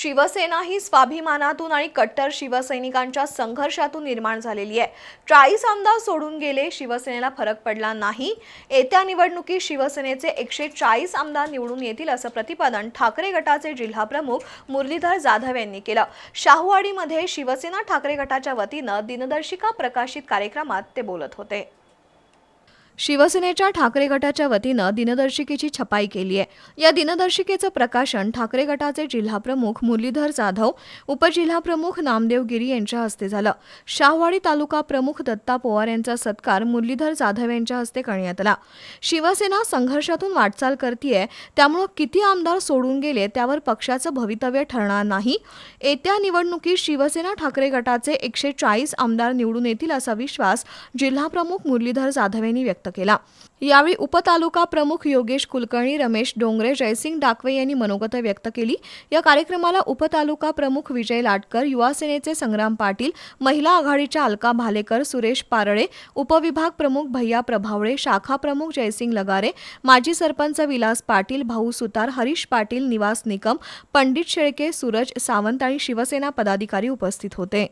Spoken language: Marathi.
शिवसेना ही स्वाभिमानातून आणि कट्टर शिवसैनिकांच्या संघर्षातून निर्माण झालेली आहे. चाळीस आमदार सोडून गेले शिवसेनेला फरक पडला नाही. येत्या निवडणुकीत शिवसेनेचे एकशे चाळीस आमदार निवडून येतील असं प्रतिपादन ठाकरे गटाचे जिल्हाप्रमुख मुरलीधर जाधव यांनी केलं. शाहूवाडीमध्ये शिवसेना ठाकरे गटाच्या वतीनं दिनदर्शिका प्रकाशित कार्यक्रमात ते बोलत होते. शिवसेनेच्या ठाकरे गटाच्या वतीनं दिनदर्शिकेची छपाई केली आहे. या दिनदर्शिकेचं प्रकाशन ठाकरे गटाचे जिल्हाप्रमुख मुरलीधर जाधव उपजिल्हाप्रमुख नामदेव गिरी यांच्या हस्ते झालं. शाहवाडी तालुका प्रमुख दत्ता पवार यांचा सत्कार मुरलीधर जाधव यांच्या हस्ते करण्यात आला. शिवसेना संघर्षातून वाटचाल करतीये त्यामुळं किती आमदार सोडून गेले त्यावर पक्षाचं भवितव्य ठरणार नाही. येत्या निवडणुकीत शिवसेना ठाकरे गटाचे एकशे चाळीस आमदार निवडून येतील असा विश्वास जिल्हाप्रमुख मुरलीधर जाधव यांनी व्यक्त केला. यावेळी उपतालुका प्रमुख योगेश कुलकर्णी रमेश डोंगरे जयसिंग डाकवे यांनी मनोगत व्यक्त केली. या कार्यक्रमाला उपतालुका प्रमुख विजय लाटकर युवा सेनेचे संग्राम पाटील महिला आघाडीच्या अलका भालेकर सुरेश पारळे उपविभाग प्रमुख भैया प्रभावळे शाखा प्रमुख जयसिंग लगारे माजी सरपंच विलास पाटील भाऊ सुतार हरीश पाटील निवास निकम पंडित शेळके सूरज सावंत आणि शिवसेना पदाधिकारी उपस्थित होते.